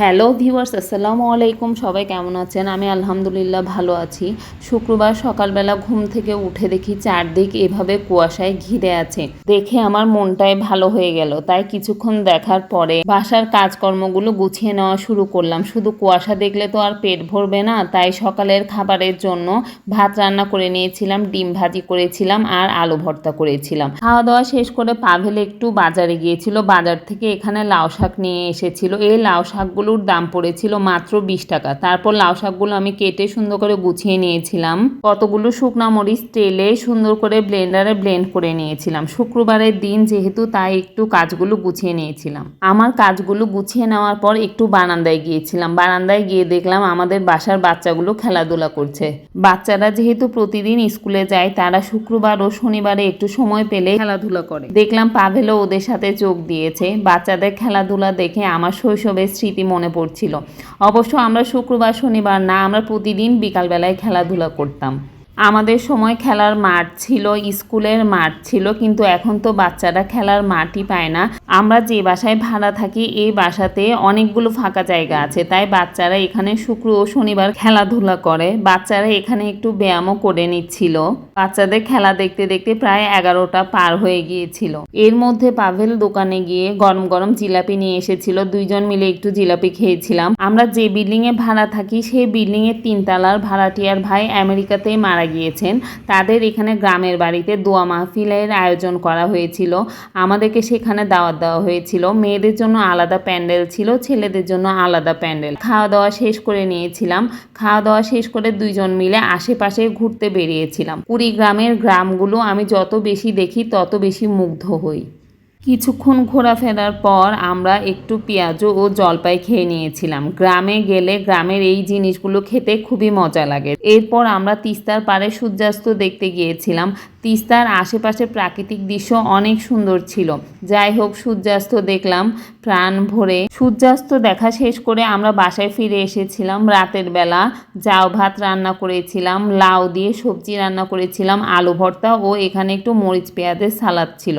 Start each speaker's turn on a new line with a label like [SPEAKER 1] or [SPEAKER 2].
[SPEAKER 1] Hello viewers, আসসালামু আলাইকুম। সবাই কেমন আছেন? আমি আলহামদুলিল্লাহ ভালো আছি। শুক্রবার সকালবেলা ঘুম থেকে উঠে দেখি চারদিক এভাবে কুয়াশায় ঘিরে আছে। দেখে আমার মনটাই ভালো হয়ে গেল। তাই কিছুক্ষণ দেখার পরে বাসার কাজকর্মগুলো গুছিয়ে নেওয়া শুরু করলাম। শুধু কুয়াশা দেখলে তো আর পেট ভরবে না, তাই সকালের খাবারের জন্য ভাত রান্না করে নিয়েছিলাম, ডিম ভাজি করেছিলাম আর আলু ভর্তা করেছিলাম। খাওয়া দাওয়া শেষ করে পাভেল একটু বাজারে গিয়েছিল। বাজার থেকে এখানে লাউ শাক নিয়ে এসেছিল। এই লাউ শাকগুলোর দাম পড়েছিল মাত্র বিশ টাকা। তারপর লাউ শাকগুলো আমি কেটে সুন্দর করে গুছিয়ে নিয়েছিলাম। কতগুলো শুকনা মরিচ তেলে সুন্দর করে ব্লেন্ডারে ব্লেন্ড করে নিয়েছিলাম। শুক্রবারের দিন যেহেতু তাই একটু কাজগুলো গুছিয়ে নিয়েছিলাম। আমার কাজগুলো গুছিয়ে নেওয়ার পর একটু বারান্দায় গিয়েছিলাম। বারান্দায় গিয়ে দেখলাম আমাদের বাসার বাচ্চাগুলো খেলাধুলা করছে। বাচ্চারা যেহেতু প্রতিদিন স্কুলে যায়, তারা শুক্রবার ও শনিবারে একটু সময় পেলে খেলাধুলা করে। দেখলাম পাভেলও ওদের সাথে যোগ দিয়েছে। বাচ্চাদের খেলাধুলা দেখে আমার শৈশবের স্মৃতি মনে পড়ছিল। অবশ্য আমরা শুক্রবার শনিবার না আমরা প্রতিদিন বিকালবেলায় খেলাধুলা করতাম। আমাদের সময় খেলার মাঠ ছিল, স্কুলের মাঠ ছিল, কিন্তু এখন তো বাচ্চারা খেলার মাঠই পায় না। আমরা যে বাসায় ভাড়া থাকি, এই বাসাতে অনেকগুলো ফাঁকা জায়গা আছে। তাই বাচ্চারা এখানে শুক্র ও শনিবার খেলাধুলা করে। বাচ্চারা এখানে একটু ব্যায়ামও করে নিচ্ছিল। বাচ্চাদের খেলা দেখতে দেখতে প্রায় এগারোটা পার হয়ে গিয়েছিল। এর মধ্যে পাভেল দোকানে গিয়ে গরম গরম জিলাপি নিয়ে এসেছিল। দুইজন মিলে একটু জিলাপি খেয়েছিলাম। আমরা যে বিল্ডিং এ ভাড়া থাকি, সেই বিল্ডিং এর তিনতলার ভাড়াটিয়ার ভাই আমেরিকাতেই মারা গিয়েছেন, তাদের এখানে গ্রামের বাড়িতে দোয়া মাহফিলের আয়োজন করা হয়েছিল। আমাদেরকে সেখানে দাওয়াত দেওয়া হয়েছিল। মেয়েদের জন্য আলাদা প্যান্ডেল ছিল, ছেলেদের জন্য আলাদা প্যান্ডেল। খাওয়া দাওয়া শেষ করে নিয়েছিলাম। খাওয়া দাওয়া শেষ করে দুইজন মিলে আশেপাশে ঘুরতে বেরিয়েছিলাম। কুড়িগ্রামের গ্রামগুলো আমি যত বেশি দেখি, তত বেশি মুগ্ধ হই। কিছুক্ষণ ঘোরাফেরার পর আমরা একটু পেঁয়াজু ও জলপাই খেয়ে নিয়েছিলাম। গ্রামে গেলে গ্রামের এই জিনিসগুলো খেতে খুবই মজা লাগে। এরপর আমরা তিস্তার পাড়ে সূর্যাস্ত দেখতে গিয়েছিলাম। তিস্তার আশেপাশে প্রাকৃতিক দৃশ্য অনেক সুন্দর ছিল। যাই হোক, সূর্যাস্ত দেখলাম প্রাণ ভরে। সূর্যাস্ত দেখা শেষ করে আমরা বাসায় ফিরে এসেছিলাম। রাতের বেলা জাউ ভাত রান্না করেছিলাম, লাউ দিয়ে সবজি রান্না করেছিলাম, আলু ভর্তা ও এখানে একটু মরিচ পেঁয়াজের সালাদ ছিল।